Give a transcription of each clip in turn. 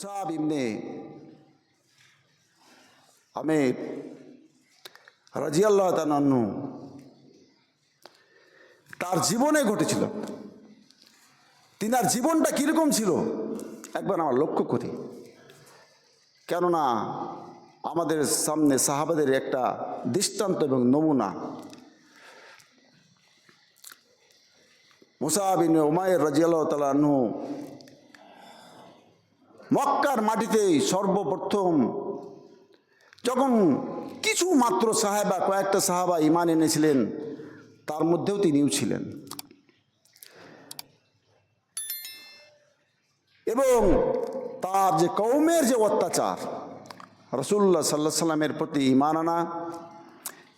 মুসাব ইবনে আমের রাজিয়াল্লাহ তানু তার জীবনে ঘটেছিল। তিনার জীবনটা কীরকম ছিল? একবার আমার লক্ষ্য করি। কেননা আমাদের সামনে সাহাবাদের একটা দৃষ্টান্ত এবং নমুনা। মুসাবিন উমায়ের রাজিয়াল্লাহ তালু মক্কার মাটিতে সর্বপ্রথম যখন কিছু মাত্র সাহেবা, কয়েকটা সাহাবা ইমান এনেছিলেন, তার মধ্যেও তিনিও ছিলেন। এবং তার যে কৌমের যে অত্যাচার রসুল্লাহ সাল্লাহ সাল্লামের প্রতি ইমান আনা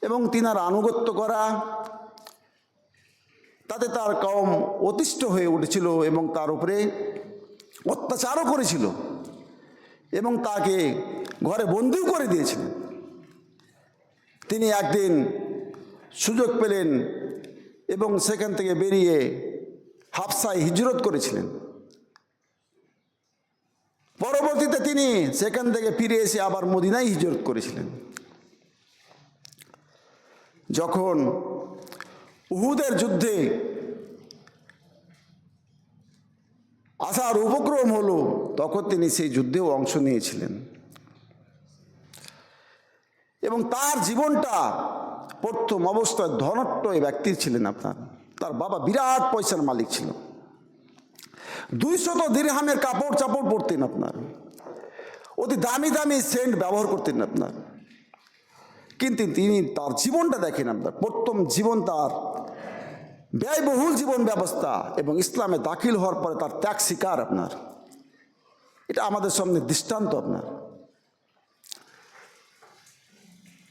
এবং তিনার আনুগত্য করা, তাতে তার কম অতিষ্ঠ হয়ে উঠেছিল এবং তার উপরে অত্যাচারও করেছিল এবং তাকে ঘরে বন্দিও করে দিয়েছিলেন তিনি একদিন সুযোগ পেলেন এবং সেখান থেকে বেরিয়ে হাফসায় হিজরত করেছিলেন। পরবর্তীতে তিনি সেখান থেকে ফিরে এসে আবার মদিনায় হিজরত করেছিলেন। যখন উহুদের যুদ্ধে আসার উপক্রম হলো, তখন তিনি সেই যুদ্ধেও অংশ নিয়েছিলেন। এবং তার জীবনটা প্রথম অবস্থায় ধনট্টয় ব্যক্তি ছিলেন আপনার। তার বাবা বিরাট পয়সার মালিক ছিল। দুইশত দীর্হামের কাপড় চাপড় পরতেন আপনার। অতি দামি দামি সেন্ট ব্যবহার করতেন আপনার। কিন্তু তিনি তার জীবনটা দেখেন আপনার। প্রথম জীবন তার ব্যয়বহুল জীবন ব্যবস্থা এবং ইসলামে দাখিল হওয়ার পরে তার ত্যাগ শিকার আপনার। এটা আমাদের সামনে দৃষ্টান্ত আপনার।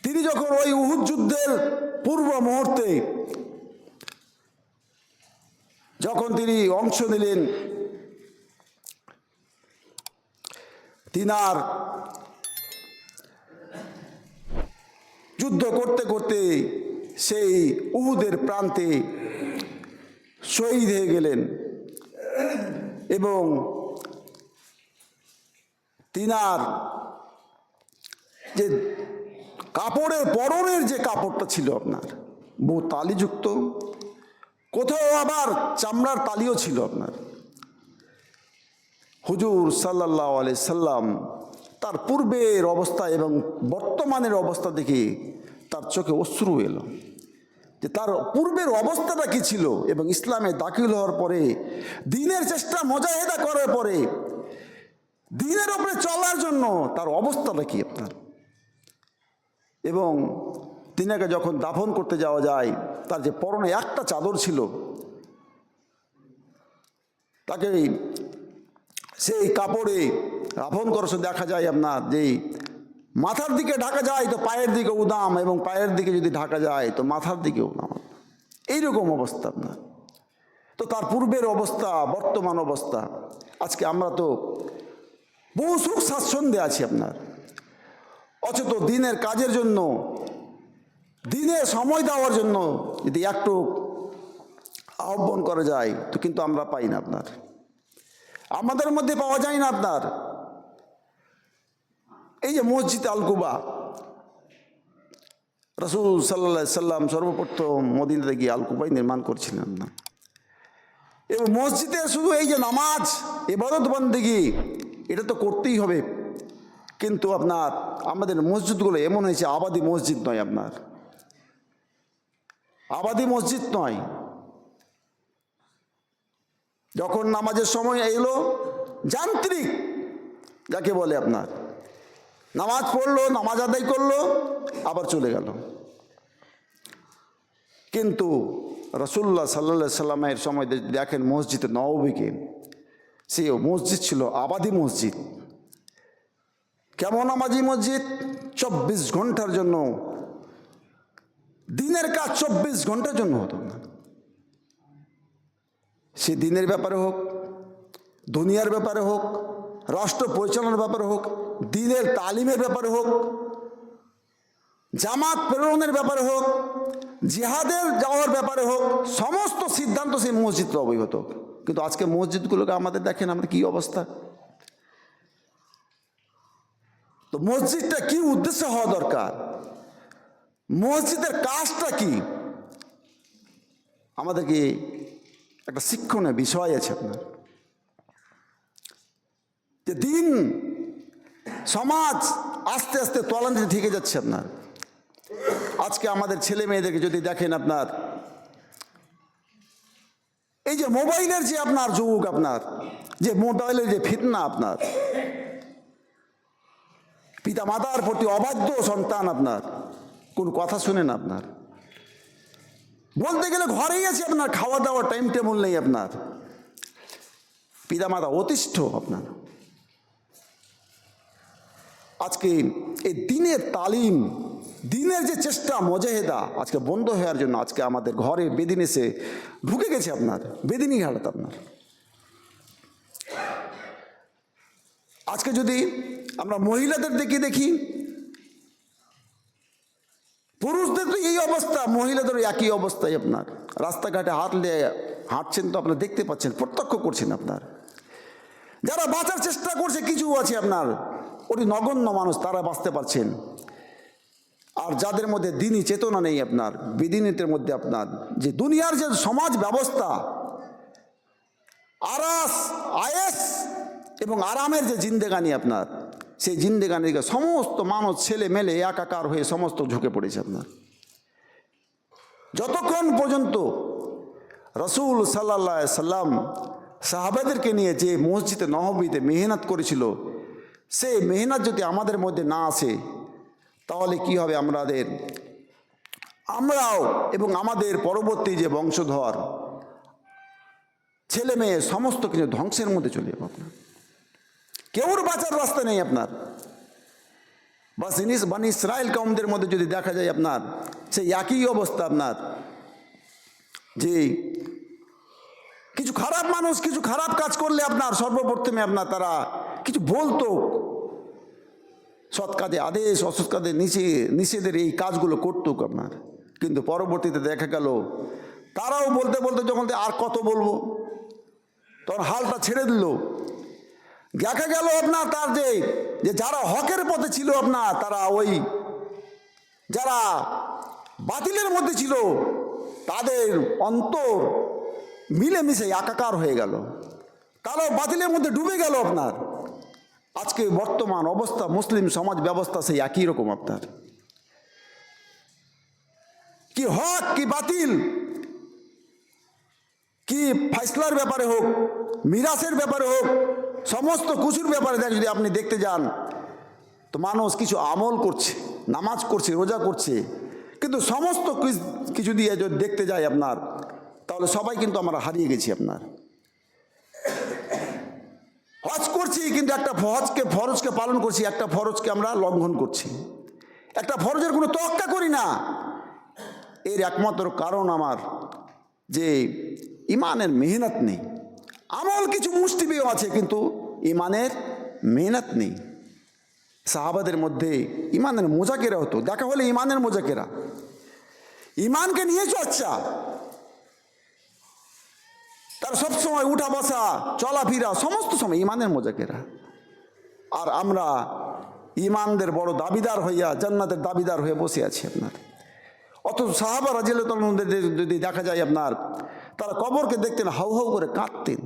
তিনি যখন ওই উহুদ যুদ্ধের পূর্ব মুহূর্তে যখন তিনি অংশ নিলেন, তিনার যুদ্ধ করতে করতে সেই উহুদের প্রান্তে শহীদ হয়ে গেলেন। এবং তিনার যে কাপড়ের পরনের যে কাপড়টা ছিল আপনার, বহু তালিযুক্ত, কোথাও আবার চামড়ার তালিও ছিল আপনার। হুজুর সাল্লাহ আলি সাল্লাম তার পূর্বের অবস্থা এবং বর্তমানের অবস্থা দেখে তার চোখে অশ্রু এলো। যে তার পূর্বের অবস্থাটা কি ছিল এবং ইসলামে দাখিল হওয়ার পরে, দিনের চেষ্টা মজাহেদা করার পরে, দিনের ওপরে চলার জন্য তার অবস্থাটা কি আপনার? এবং তিনাকে যখন দাফন করতে যাওয়া যায়, তার যে পরনে একটা চাদর ছিল, তাকে সেই কাপড়ে দাফন করছে দেখা যায় আপনার যে মাথার দিকে ঢাকা যায় তো পায়ের দিকে উদাম এবং পায়ের দিকে যদি ঢাকা যায় তো মাথার দিকে উদাম। এইরকম অবস্থা আপনার। তো তার পূর্বের অবস্থা, বর্তমান অবস্থা। আজকে আমরা তো বহু সুখ স্বাচ্ছন্দ্যে আছি আপনার। অথচ দিনের কাজের জন্য, দিনে সময় দেওয়ার জন্য যদি একটু আহ্বান করা যায়, তো কিন্তু আমরা পাই না আপনার। আমাদের মধ্যে পাওয়া যায় না আপনার। এই যে মসজিদ আলকুবা রসুল সাল্লা সাল্লাম সর্বপ্রথম মদিনাতে গিয়ে আলকুবাই নির্মাণ করছিলেন না। এবং মসজিদে শুধু এই যে নামাজ এবারত বন্দিগি, এটা তো করতেই হবে। কিন্তু আপনার, আমাদের মসজিদগুলো এমন হয়েছে, আবাদি মসজিদ নয় আপনার। আবাদি মসজিদ নয়। যখন নামাজের সময় এলো, যান্ত্রিক, যাকে বলে আপনার নামাজ পড়ল, নামাজ আদায় করল, আবার চলে গেল। কিন্তু রসুল্লাহ সাল্লা সাল্লামের সময় দেখেন মসজিদে নবীকে সে মসজিদ ছিল আবাদি মসজিদ। কেমন আমাজি মসজিদ? চব্বিশ ঘণ্টার জন্য। দিনের কাজ চব্বিশ ঘণ্টার জন্য হতো। না সে দিনের ব্যাপারে হোক, দুনিয়ার ব্যাপারে হোক, রাষ্ট্র পরিচালনার ব্যাপারে হোক দিনের তালিমের ব্যাপারে হোক, জামাত প্রেরণের ব্যাপারে হোক, জিহাদের যাওয়ার ব্যাপারে হোক, সমস্ত সিদ্ধান্ত সেই মসজিদ অবহিত কিন্তু আজকে মসজিদগুলোকে আমাদের দেখেন আমাদের কী অবস্থা। তো মসজিদটা কি উদ্দেশ্য হওয়া দরকার? মসজিদের কাজটা কি? আমাদেরকে একটা শিক্ষণীয় বিষয় আছে আপনার। যে দিন সমাজ আস্তে আস্তে তলানিতে থেকে যাচ্ছে আপনার। আজকে আমাদের ছেলে মেয়েদেরকে যদি দেখেন আপনার, এই যে মোবাইলের যে আপনার যুগ আপনার, যে মোবাইলের যে ফিতনা আপনার পিতা মাতার প্রতি অবাধ্য সন্তান আপনার, কোন কথা শুনেন আপনার? বলতে গেলে ঘরেই আছে আপনার খাওয়া দাওয়ার টাইম টেবল নেই আপনার। পিতা মাতা অতিষ্ঠ আপনার। আজকে এই দিনের তালিম, দিনের যে চেষ্টা মজাহেদা আজকে বন্ধ হওয়ার জন্য আজকে আমাদের ঘরে বেদিন এসে ঢুকে গেছে আপনার বেদিনী ঘাটাতে আপনার। আজকে যদি আমরা মহিলাদের দিকে দেখি, পুরুষদের তো এই অবস্থা মহিলাদের একই অবস্থায় আপনার। রাস্তাঘাটে হাঁটলে হাঁটছেন তো আপনার দেখতে পাচ্ছেন, প্রত্যক্ষ করছেন আপনার। যারা বাঁচার চেষ্টা করছে, কিছু আছে আপনার। ওটি নগণ্য মানুষ তারা বাঁচতে পারছেন। আর যাদের মধ্যে দিনই চেতনা নেই আপনার বিদিনীতের মধ্যে আপনার, যে দুনিয়ার যে সমাজ ব্যবস্থা, আরাস, আয়েস এবং আরামের যে জিন্দেগানি আপনার, সেই জিন্দেগানিকে সমস্ত মানুষ ছেলে মেলে একাকার হয়ে সমস্ত ঝুঁকে পড়েছে আপনার। যতক্ষণ পর্যন্ত রসুল সাল্লা সাল্লাম সাহাবাদেরকে নিয়ে যে মসজিদে নহবিতে মেহনত করেছিল সেই মেহনত যদি আমাদের মধ্যে না আসে, তাহলে কি হবে আমাদের? আমরাও এবং আমাদের পরবর্তী যে বংশধর, ছেলে মেয়ে, সমস্ত কিছু ধ্বংসের মধ্যে চলে যাবে আপনার। কেউর বাঁচার রাস্তা নেই আপনার। বা জিনিস বানি ইসরায়েল কমদের মধ্যে যদি দেখা যায় আপনার, সেই একই অবস্থা আপনার। যে কিছু খারাপ মানুষ, কিছু খারাপ কাজ করলে আপনার সর্বপ্রথমে আপনার তারা কিছু বলতো সৎ কাজে আদেশ, অসৎ কাজে নিষে, নিষেধের এই কাজগুলো করতো আপনার। কিন্তু পরবর্তীতে দেখা গেল, তারাও বলতে বলতে যখন আর কত বলব? তখন হালটা ছেড়ে দিল। দেখা গেল আপনার তার যে যে যারা হকের পথে ছিল আপনার, তারা ওই যারা বাতিলের মধ্যে ছিল, তাদের অন্তর মিলেমিশে একাকার হয়ে গেল। তারাও বাতিলের মধ্যে ডুবে গেল আপনার। আজকে বর্তমান অবস্থা মুসলিম সমাজ ব্যবস্থা সেই একই রকম আপনার। কি হক, কি বাতিল, কি ফাইসলার ব্যাপারে হোক, মিরাসের ব্যাপারে হোক, সমস্ত কিছুর ব্যাপারে দেখ যদি আপনি দেখতে যান, তো মানুষ কিছু আমল করছে, নামাজ করছে, রোজা করছে, কিন্তু সমস্ত কিছ- দিয়ে যদি দেখতে যাই আপনার, তাহলে সবাই কিন্তু আমরা হারিয়ে গেছি আপনার। হজ করছি, কিন্তু একটা হজকে, ফরজকে পালন করছি, একটা ফরজকে আমরা লঙ্ঘন করছি। একটা ফরজের কোনো তোয়াক্কা করি না। এর একমাত্র কারণ আমার যে ইমানের মেহনত নেই। আমল কিছু মুষ্টিমেয় আছে, কিন্তু ইমানের মেহনত নেই। সাহাবাদের মধ্যে ইমানের মোজাকেরা হতো দেখা হলে ইমানের মোজাকেরা। ইমানকে নিয়েছো আচ্ছা। তার সবসময় উঠা বসা চলাফেরা সমস্ত সময় ইমানের মোজাকেরা আর আমরা ইমানদের বড় দাবিদার হইয়া জান্নাতের দাবিদার হয়ে বসে আছি আপনার। অথচ সাহাবা রাজিল্লাদের যদি দেখা যায় আপনার, তারা কবরকে দেখতেন, হাউ হাউ করে কাঁদতেন।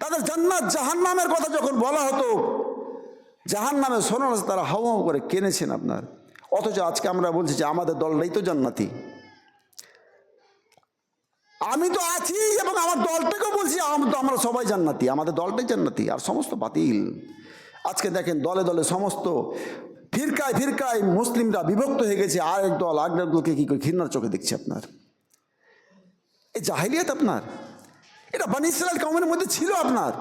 তাদের জান্নাত জাহান্নামের কথা যখন বলা হতো জাহান নামে শোনো তারা হাউ হাউ করে কেনেছেন আপনার। অথচ আজকে আমরা বলছি যে আমাদের দলটাই তো জান্নাতি। আমি তো আছি এবং আমার দলটাকেও বলছি তো, আমরা সবাই জান্নাতি, আমাদের দলটাই জান্নাতি, আর সমস্ত বাতিল। আজকে দেখেন দলে দলে সমস্ত ফিরকায় ফিরকায় মুসলিমরা বিভক্ত হয়ে গেছে আর এক দল আর এক দলকে কী করে ঘৃণার চোখে দেখছে আপনার? এই জাহিলিয়াত আপনার? এটা বানি ইসরায়েল কমের মধ্যে ছিল আপনার।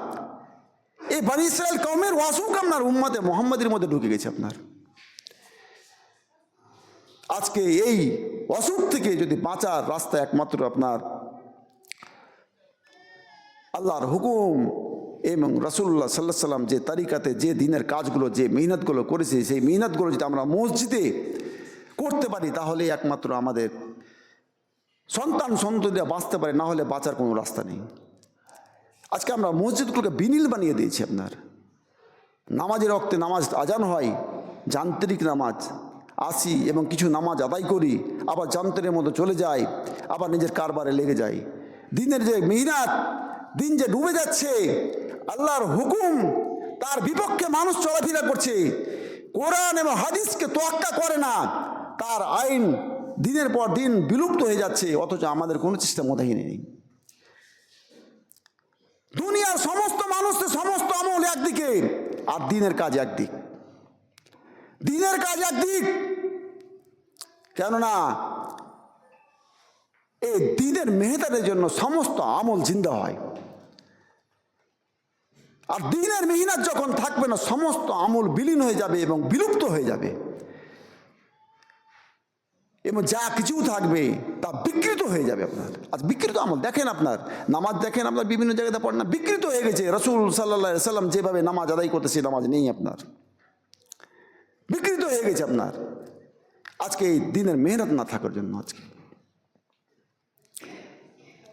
এই বানি ইসরায়েল কমের অসুখ আপনার, উম্মাতে মোহাম্মদের মধ্যে ঢুকে গেছে আপনার। আজকে এই অসুখ থেকে যদি বাঁচার রাস্তা একমাত্র আপনার আল্লাহর হুকুম। এবং রাসুল্লাহ সাল্লাহ সাল্লাম যে তারিকাতে যে দিনের কাজগুলো, যে মেহনতগুলো করেছে, সেই মেহনতগুলো যদি আমরা মসজিদে করতে পারি তাহলে একমাত্র আমাদের সন্তান সন্ততিরা বাঁচতে পারে, না হলে বাঁচার কোনো রাস্তা নেই। আজকে আমরা মসজিদগুলোকে বিনীল বানিয়ে দিয়েছি আপনার। নামাজের রক্তে নামাজ আজান হয়, যান্ত্রিক নামাজ, আসি এবং কিছু নামাজ আদায় করি, আবার যন্ত্রের মতো চলে যাই, আবার নিজের কারবারে লেগে যাই। দিনের যে মেহনাত দিন যে ডুবে যাচ্ছে, আল্লাহর হুকুম, তার বিপক্ষে মানুষ চলাফেরা করছে। কোরআন এবং হাদিসকে তোয়াক্কা করে না, তার আইন দিনের পর দিন বিলুপ্ত হয়ে যাচ্ছে, অথচ আমাদের কোনো চেষ্টা মোদাহীন নেই। দুনিয়ার সমস্ত মানুষের সমস্ত আমল একদিকে, আর দিনের কাজ একদিক। দিনের কাজ একদিক। কেননা এই দিনের মেহতারের জন্য সমস্ত আমল জিন্দা হয়। আর দিনের মেহনত যখন থাকবে না, সমস্ত আমল বিলীন হয়ে যাবে এবং বিলুপ্ত হয়ে যাবে। এবং যা কিছু থাকবে, তা বিকৃত হয়ে যাবে আপনার। আজ বিকৃত আমল, দেখেন আপনার, নামাজ দেখেন আপনার, বিভিন্ন জায়গাতে পড়েন না, বিকৃত হয়ে গেছে। রসুল সাল্লা সাল্লাম যেভাবে নামাজ আদায় করতেছে, নামাজ নেই আপনার। বিকৃত হয়ে গেছে আপনার। আজকে এই দিনের মেহনত না থাকার জন্য আজকে।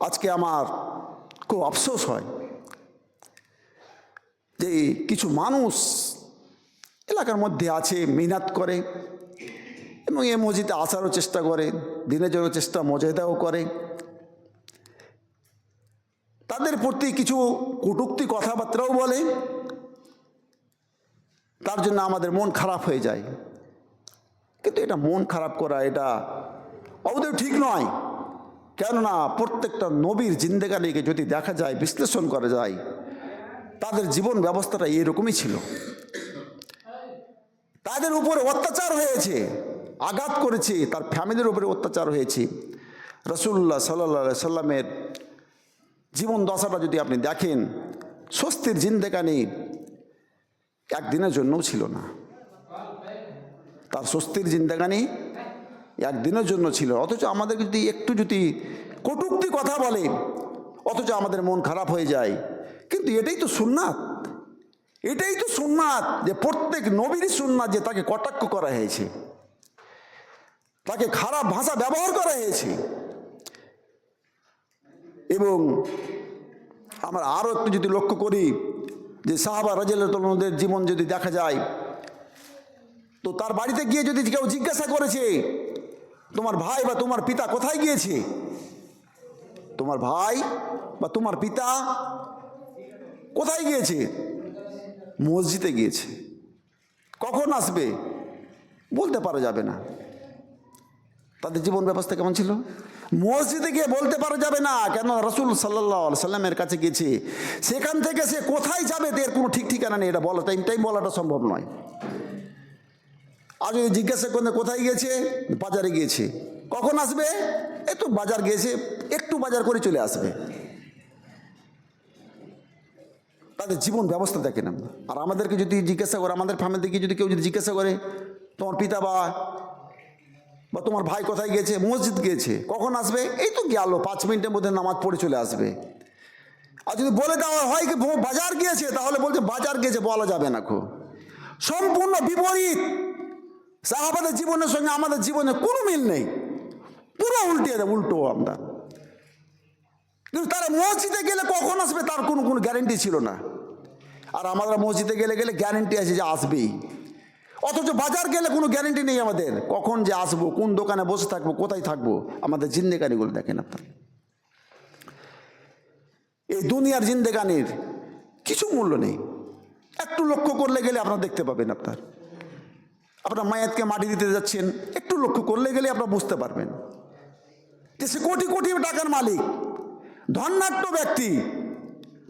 আজকে আমার খুব আফসোস হয় যে কিছু মানুষ এলাকার মধ্যে আছে মেহনত করে এবং এ মসজিদে আসারও চেষ্টা করে, দিনের জন্য চেষ্টা মজাদাও করে। তাদের প্রতি কিছু কটুক্তি কথাবার্তাও বলে। তার জন্য আমাদের মন খারাপ হয়ে যায়। কিন্তু এটা মন খারাপ করা, এটা অবদেব ঠিক নয়। কেননা প্রত্যেকটা নবীর জিন্দেগানিকে যদি দেখা যায়, বিশ্লেষণ করা যায়, তাদের জীবন ব্যবস্থাটা এরকমই ছিল। তাদের উপরে অত্যাচার হয়েছে, আঘাত করেছে, তার ফ্যামিলির উপরে অত্যাচার হয়েছে। রসুল্লাহ সাল্লা সাল্লামের জীবন দশাটা যদি আপনি দেখেন, স্বস্তির জিন্দেগানি একদিনের জন্যও ছিল না। তার স্বস্তির জিন্দেগানি একদিনের জন্য ছিল। অথচ আমাদের যদি একটু যদি কটুক্তি কথা বলে, অথচ আমাদের মন খারাপ হয়ে যায়। কিন্তু এটাই তো সুন্নাত। এটাই তো সুন্নাত যে প্রত্যেক নবীরই সুন্নাত যে তাকে কটাক্ষ করা হয়েছে। তাকে খারাপ ভাষা ব্যবহার করা হয়েছে। এবং আমরা আরও একটু যদি লক্ষ্য করি যে সাহাবা রাজিয়ালদের জীবন যদি দেখা যায়, তো তার বাড়িতে গিয়ে যদি কেউ জিজ্ঞাসা করেছে তোমার ভাই বা তোমার পিতা কোথায় গিয়েছে? তোমার ভাই বা তোমার পিতা কোথায় গিয়েছে? মসজিদে গিয়েছে। কখন আসবে? বলতে পারা যাবে না। তাদের জীবন ব্যবস্থা কেমন ছিল? মসজিদে গিয়ে বলতে পারা যাবে না কেন রসুল সাল্লাহ সাল্লামের কাছে গেছে সেখান থেকে সে কোথায় যাবে, এর কোনো ঠিক ঠিকানা নেই। এটা বলা টাইম টাইম বলাটা সম্ভব নয়। আর যদি জিজ্ঞাসা করলে কোথায় গিয়েছে? বাজারে গিয়েছে। কখন আসবে? তো বাজার গিয়েছে, একটু বাজার করে চলে আসবে। তাদের জীবন ব্যবস্থা দেখেন আমরা। আর আমাদেরকে যদি জিজ্ঞাসা করে, আমাদের ফ্যামিলি থেকে যদি কেউ যদি জিজ্ঞাসা করে, তোমার পিতা বা বা তোমার ভাই কোথায় গিয়েছে? মসজিদ গিয়েছে, কখন আসবে? এই তো গেল, পাঁচ মিনিটের মধ্যে নামাজ পড়ে চলে আসবে। আর যদি বলে দেওয়া হয় কি, বাজার গিয়েছে? তাহলে বলছে, বাজার গিয়েছে, বলা যাবে না খো সম্পূর্ণ বিপরীত। সাহাবাদের জীবনের সঙ্গে আমাদের জীবনে কোনো মিল নেই। পুরো উল্টে উল্টো আমরা। কিন্তু তারা মসজিদে গেলে কখন আসবে তার কোনো কোনো গ্যারেন্টি ছিল না। আর আমাদের মসজিদে গেলে গেলে গ্যারেন্টি আছে যে আসবেই। অথচ বাজার গেলে কোনো গ্যারেন্টি নেই আমাদের। কখন যে আসব, কোন দোকানে বসে থাকব, কোথায় থাকব, আমাদের জিন্দেগানিগুলো দেখেন আপনার। এই দুনিয়ার জিন্দেগানির কিছু মূল্য নেই। একটু লক্ষ্য করলে গেলে আপনারা দেখতে পাবেন আপনার। আপনার মায়াতকে মাটি দিতে যাচ্ছেন, একটু লক্ষ্য করলে গেলে আপনারা বুঝতে পারবেন। যে সে কোটি কোটি টাকার মালিক ধন্যাট্য ব্যক্তি,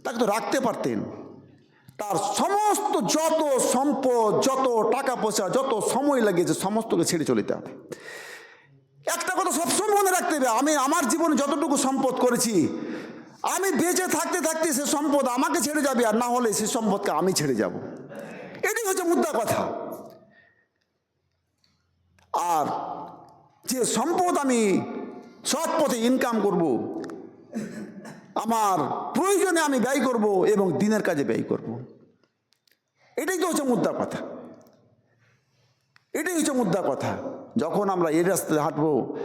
তাকে তো রাখতে পারতেন। তার সমস্ত যত সম্পদ, যত টাকা পয়সা, যত সময় লাগিয়েছে সমস্তকে ছেড়ে চলিতে হবে। একটা কথা সবসময় মনে রাখতে হবে, আমি আমার জীবনে যতটুকু সম্পদ করেছি, আমি বেঁচে থাকতে থাকতে সে সম্পদ আমাকে ছেড়ে যাবে, আর না হলে সে সম্পদকে আমি ছেড়ে যাব। এটাই হচ্ছে মুদ্রা কথা। আর যে সম্পদ আমি সৎ পথে ইনকাম করব, আমার প্রয়োজনে আমি ব্যয় করব এবং দিনের কাজে ব্যয় করব। এটাই তো হচ্ছে মুদ্রা কথা। এটাই হচ্ছে মুদ্রা কথা। যখন আমরা এই রাস্তায় হাঁটবো,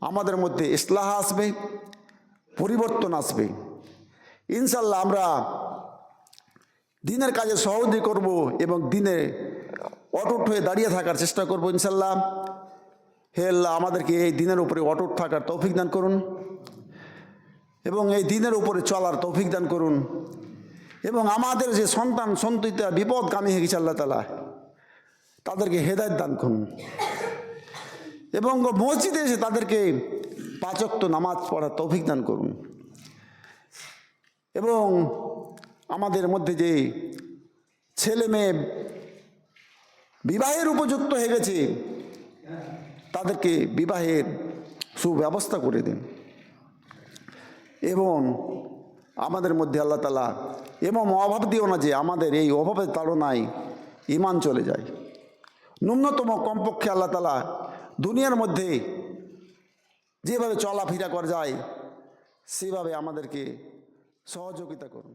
আমাদের মধ্যে ইসলাহ আসবে, পরিবর্তন আসবে। ইনশাল্লাহ আমরা দিনের কাজে সহজে করব এবং দিনে অটুট হয়ে দাঁড়িয়ে থাকার চেষ্টা করব ইনশাল্লাহ। হে আল্লাহ, আমাদেরকে এই দিনের উপরে অটুট থাকার তৌফিক দান করুন এবং এই দিনের উপরে চলার তৌফিক দান করুন এবং আমাদের যে সন্তান সন্ততিরা বিপদগামী হয়ে গেছে আল্লাহ তালা তাদেরকে হেদায়ত দান করুন এবং মসজিদে এসে তাদেরকে পাচক্ত নামাজ পড়ার তৌফিক দান করুন এবং আমাদের মধ্যে যে ছেলে মেয়ে বিবাহের উপযুক্ত হয়ে গেছে, তাদেরকে বিবাহের সুব্যবস্থা করে দিন। এবং আমাদের মধ্যে আল্লাহ তালা এবং অভাব দিও না যে আমাদের এই অভাবের তাড়নায় ইমান চলে যায়। ন্যূনতম কমপক্ষে আল্লাহ তালা দুনিয়ার মধ্যে যেভাবে চলাফেরা করা যায়, সেভাবে আমাদেরকে সহযোগিতা করুন।